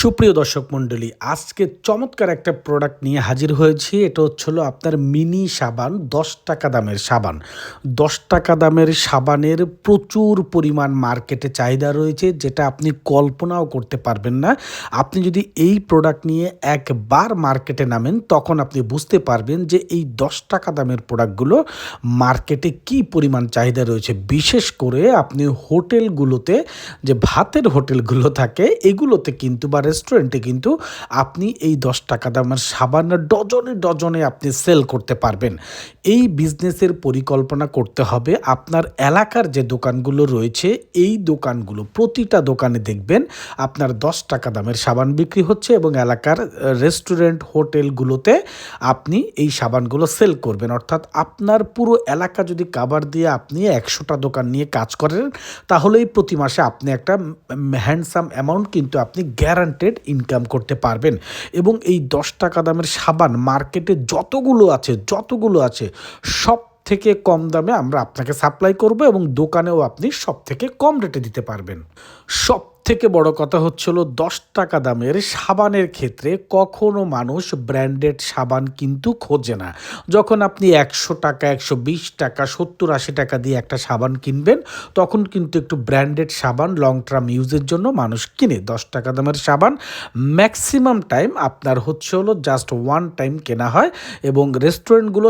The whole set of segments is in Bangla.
সুপ্রিয় দর্শক মণ্ডলী, আজকে চমৎকার একটা প্রোডাক্ট নিয়ে হাজির হয়েছি। এটা হচ্ছিল আপনার মিনি সাবান, দশ টাকা দামের সাবান। দশ টাকা দামের সাবানের প্রচুর পরিমাণ মার্কেটে চাহিদা রয়েছে, যেটা আপনি কল্পনাও করতে পারবেন না। আপনি যদি এই প্রোডাক্ট নিয়ে একবার মার্কেটে নামেন, তখন আপনি বুঝতে পারবেন যে এই দশ টাকা দামের প্রোডাক্টগুলো মার্কেটে কি পরিমাণ চাহিদা রয়েছে। বিশেষ করে আপনি হোটেলগুলোতে যে ভাতের হোটেলগুলো থাকে, এগুলোতে কিন্তু বা রেস্টুরেন্টে কিন্তু আপনি এই দশ টাকা দামের সাবান ডজনে ডজনে আপনি সেল করতে পারবেন। এই বিজনেসের পরিকল্পনা করতে হবে। আপনার এলাকার যে দোকানগুলো রয়েছে, এই দোকানগুলো, প্রতিটা দোকানে দেখবেন আপনার দশ টাকা দামের সাবান বিক্রি হচ্ছে এবং এলাকার রেস্টুরেন্ট হোটেলগুলোতে আপনি এই সাবানগুলো সেল করবেন। অর্থাৎ আপনার পুরো এলাকা যদি কাবার দিয়ে আপনি একশোটা দোকান নিয়ে কাজ করেন, তাহলেই প্রতি মাসে আপনি একটা হ্যান্ডসাম অ্যামাউন্ট কিন্তু আপনি গ্যারান্টেড ইনকাম করতে পারবেন। এবং এই দশ টাকা দামের সাবান মার্কেটে যতগুলো আছে যতগুলো আছে সব থেকে কম দামে আমরা আপনাকে সাপ্লাই করব এবং দোকানেও আপনি সব থেকে কম রেটে দিতে পারবেন। সব থেকে বড় কথা হচ্ছিল দশ টাকা দামের সাবানের ক্ষেত্রে কখনো মানুষ ব্র্যান্ডেড সাবান কিন্তু খোঁজে না। যখন আপনি একশো টাকা, একশো বিশ টাকা, সত্তর, আশি টাকা দিয়ে একটা সাবান কিনবেন, তখন কিন্তু একটু ব্র্যান্ডেড সাবান লং টার্ম ইউজের জন্য মানুষ কিনে। দশ টাকা দামের সাবান ম্যাক্সিমাম টাইম আপনার হচ্ছে হলো জাস্ট ওয়ান টাইম কেনা হয় এবং রেস্টুরেন্টগুলো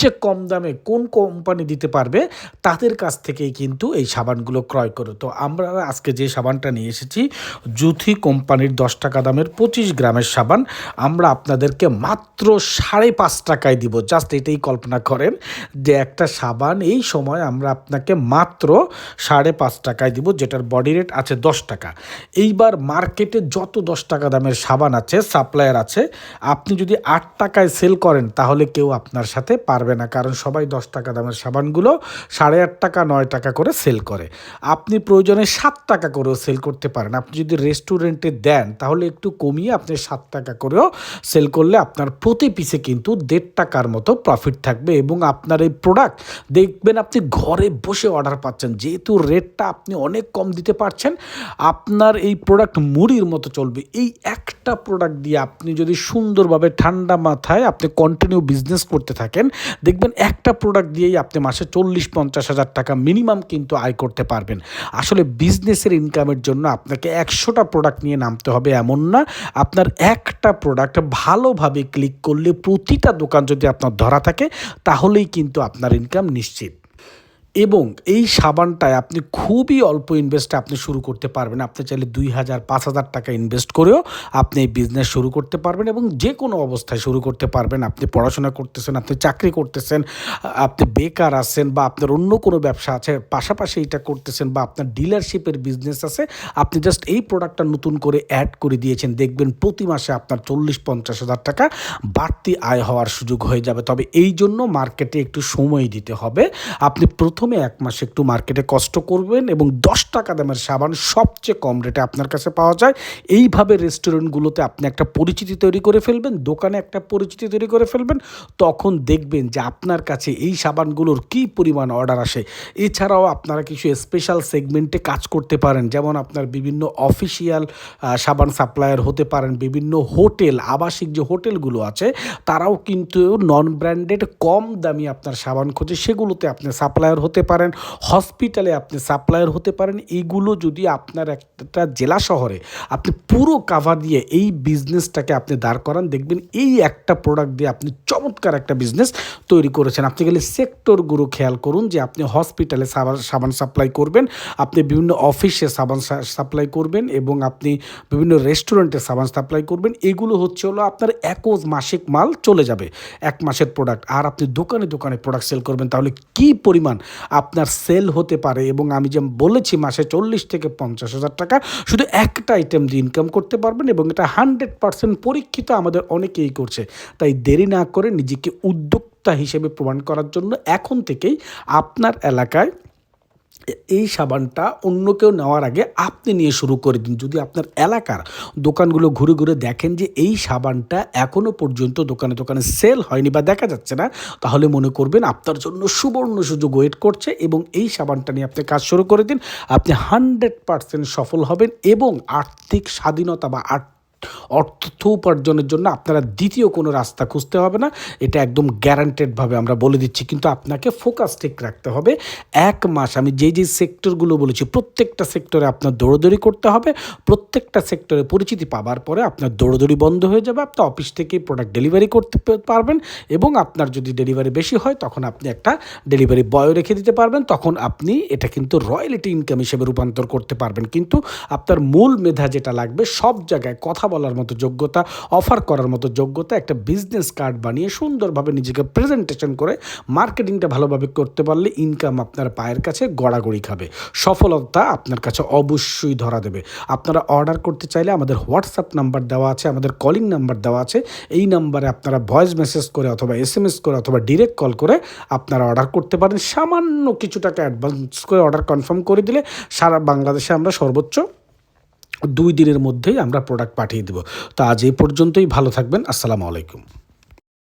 সবচেয়ে কম দামে কোন কোম্পানি দিতে পারবে তাদের কাছ থেকেই কিন্তু এই সাবানগুলো ক্রয় করে। তো আমরা আজকে যে সাবানটা নিয়ে এসেছি, জুথি কোম্পানির দশ টাকা দামের পঁচিশ গ্রামের সাবান, আমরা আপনাদেরকে মাত্র সাড়ে পাঁচ টাকায় দিব। জাস্ট এটাই কল্পনা করেন যে একটা সাবান এই সময় আমরা আপনাকে মাত্র সাড়ে পাঁচ টাকায় দিব, যেটার বডি রেট আছে দশ টাকা। এইবার মার্কেটে যত দশ টাকা দামের সাবান আছে, সাপ্লায়ার আছে, আপনি যদি আট টাকায় সেল করেন, তাহলে কেউ আপনার সাথে পারবে না, কারণ সবাই দশ টাকা দামের সাবানগুলো সাড়ে আট টাকা, নয় টাকা করে সেল করে। আপনি প্রয়োজনে সাত টাকা করেও সেল করতে পারেন। আপনি যদি রেস্টুরেন্টে দেন, তাহলে একটু কমিয়ে আপনি সাত টাকা করেও সেল করলে আপনার প্রতি পিসে কিন্তু দেড় টাকার মতো প্রফিট থাকবে এবং আপনার এই প্রোডাক্ট দেখবেন আপনি ঘরে বসে অর্ডার পাচ্ছেন। যেহেতু রেটটা আপনি অনেক কম দিতে পারছেন, আপনার এই প্রোডাক্ট মুড়ির মতো চলবে। এই একটা প্রোডাক্ট দিয়ে আপনি যদি সুন্দরভাবে ঠান্ডা মাথায় আপনি কন্টিনিউ বিজনেস করতে থাকেন দেখবেন একটা প্রোডাক্ট দিয়েই আপনি মাসে চল্লিশ, পঞ্চাশ হাজার টাকা মিনিমাম কিন্তু আয় করতে পারবেন। আসলে বিজনেসের ইনকামের জন্য আপনাকে একশোটা প্রোডাক্ট নিয়ে নামতে হবে এমন না। আপনার একটা প্রোডাক্ট ভালোভাবে ক্লিক করলে প্রতিটা দোকান যদি আপনার ধরা থাকে, তাহলেই কিন্তু আপনার ইনকাম নিশ্চিত। এবং এই সাবানটায় আপনি খুবই অল্প ইনভেস্টে আপনি শুরু করতে পারবেন। আপনি চাইলে দুই হাজার, পাঁচ হাজার টাকা ইনভেস্ট করেও আপনি এই বিজনেস শুরু করতে পারবেন এবং যে কোনো অবস্থায় শুরু করতে পারবেন। আপনি পড়াশোনা করতেছেন, আপনি চাকরি করতেছেন, আপনি বেকার আছেন বা আপনার অন্য কোনো ব্যবসা আছে, পাশাপাশি এটা করতেছেন বা আপনার ডিলারশিপের বিজনেস আছে, আপনি জাস্ট এই প্রোডাক্টটা নতুন করে অ্যাড করে দিয়েছেন, দেখবেন প্রতি মাসে আপনার চল্লিশ, পঞ্চাশ হাজার টাকা বাড়তি আয় হওয়ার সুযোগ হয়ে যাবে। তবে এই জন্য মার্কেটে একটু সময় দিতে হবে। আপনি প্রথমে এক মাস একটু মার্কেটে কষ্ট করবেন এবং দশ টাকা দামের সাবান সবচেয়ে কম রেটে আপনার কাছে পাওয়া যায়। এইভাবে রেস্টুরেন্টগুলোতে আপনি একটা পরিচিতি তৈরি করে ফেলবেন, দোকানে একটা পরিচিতি তৈরি করে ফেলবেন, তখন দেখবেন যে আপনার কাছে এই সাবানগুলোর কী পরিমাণ অর্ডার আসে। এছাড়াও আপনারা কিছু স্পেশাল সেগমেন্টে কাজ করতে পারেন, যেমন আপনার বিভিন্ন অফিসিয়াল সাবান সাপ্লায়ার হতে পারেন, বিভিন্ন হোটেল, আবাসিক যে হোটেলগুলো আছে, তারাও কিন্তু নন ব্র্যান্ডেড কম দামি আপনার সাবান খোঁজে, সেগুলোতে আপনি সাপ্লায়ার হতে পারেন হসপিটালে আপনি সাপ্লায়ার হতে পারেন এইগুলো যদি আপনার একটা জেলা শহরে আপনি পুরো কাভার দিয়ে এই বিজনেসটাকে আপনি দাঁড় করান, দেখবেন এই একটা প্রোডাক্ট দিয়ে আপনি চমৎকার একটা বিজনেস তৈরি করেছেন। আপনি গেলে সেক্টরগুলো খেয়াল করুন যে আপনি হসপিটালে সাবান সাবান সাপ্লাই করবেন, আপনি বিভিন্ন অফিসে সাবান সাপ্লাই করবেন এবং আপনি বিভিন্ন রেস্টুরেন্টে সাবান সাপ্লাই করবেন, এগুলো হচ্ছে হলো আপনার একজ মাসিক মাল চলে যাবে, এক মাসের প্রোডাক্ট আর আপনি দোকানে দোকানে প্রোডাক্ট সেল করবেন, তাহলে কি পরিমাণ আপনার সেল হতে পারে এবং আমি যে বলেছি মাসে চল্লিশ থেকে পঞ্চাশ হাজার টাকা, শুধু একটা আইটেম দিয়ে ইনকাম করতে পারবেন এবং এটা হান্ড্রেড পার্সেন্ট পরীক্ষিত আমাদের অনেকেই করছে। তাই দেরি না করে নিজেকে উদ্যোক্তা হিসেবে প্রমাণ করার জন্য এখন থেকেই আপনার এলাকায় এই সাবানটা অন্য কেউ নেওয়ার আগে আপনি নিয়ে শুরু করে দিন। যদি আপনার এলাকার দোকানগুলো ঘুরে ঘুরে দেখেন যে এই সাবানটা এখনও পর্যন্ত দোকানে দোকানে সেল হয়নি বা দেখা যাচ্ছে না, তাহলে মনে করবেন আপনার জন্য সুবর্ণ সুযোগ ওয়েট করছে এবং এই সাবানটা নিয়ে আপনি কাজ শুরু করে দিন। আপনি হান্ড্রেড পারসেন্ট সফল হবেন এবং আর্থিক স্বাধীনতা বা আর্থিক অর্থ উপার্জনের জন্য আপনারা দ্বিতীয় কোনো রাস্তা খুঁজতে হবে না। এটা একদম গ্যারান্টেডভাবে আমরা বলে দিচ্ছি। কিন্তু আপনাকে ফোকাস ঠিক রাখতে হবে। এক মাস আমি যে যে সেক্টরগুলো বলেছি, প্রত্যেকটা সেক্টরে আপনার দৌড়দৌড়ি করতে হবে। প্রত্যেকটা সেক্টরে পরিচিতি পাবার পরে আপনার দৌড়দৌড়ি বন্ধ হয়ে যাবে। আপনি অফিস থেকেই প্রোডাক্ট ডেলিভারি করতে পারবেন এবং আপনার যদি ডেলিভারি বেশি হয়, তখন আপনি একটা ডেলিভারি বয় রেখে দিতে পারবেন। তখন আপনি এটা কিন্তু রয়্যালিটি ইনকাম হিসেবে রূপান্তর করতে পারবেন। কিন্তু আপনার মূল মেধা যেটা লাগবে, সব জায়গায় কথা বলার মতো যোগ্যতা অফার করার মতো যোগ্যতা, একটা বিজনেস কার্ড বানিয়ে সুন্দরভাবে নিজেকে প্রেজেন্টেশন করে মার্কেটিংটা ভালোভাবে করতে পারলে ইনকাম আপনার পায়ের কাছে গড়াগড়ি খাবে। সফলতা আপনার কাছে অবশ্যই ধরা দেবে। আপনারা অর্ডার করতে চাইলে আমাদের হোয়াটসঅ্যাপ নাম্বার দেওয়া আছে, আমাদের কলিং নাম্বার দেওয়া আছে। এই নাম্বারে আপনারা ভয়েস মেসেজ করে অথবা এস এম এস করে অথবা ডিরেক্ট কল করে আপনারা অর্ডার করতে পারেন। সামান্য কিছু টাকা অ্যাডভান্স করে অর্ডার কনফার্ম করে দিলে সারা বাংলাদেশে আমরা সর্বোচ্চ দুই দিনের মধ্যেই আমরা প্রোডাক্ট পাঠিয়ে দেবো। তো আজ এই পর্যন্তই, ভালো থাকবেন, আসসালামু আলাইকুম।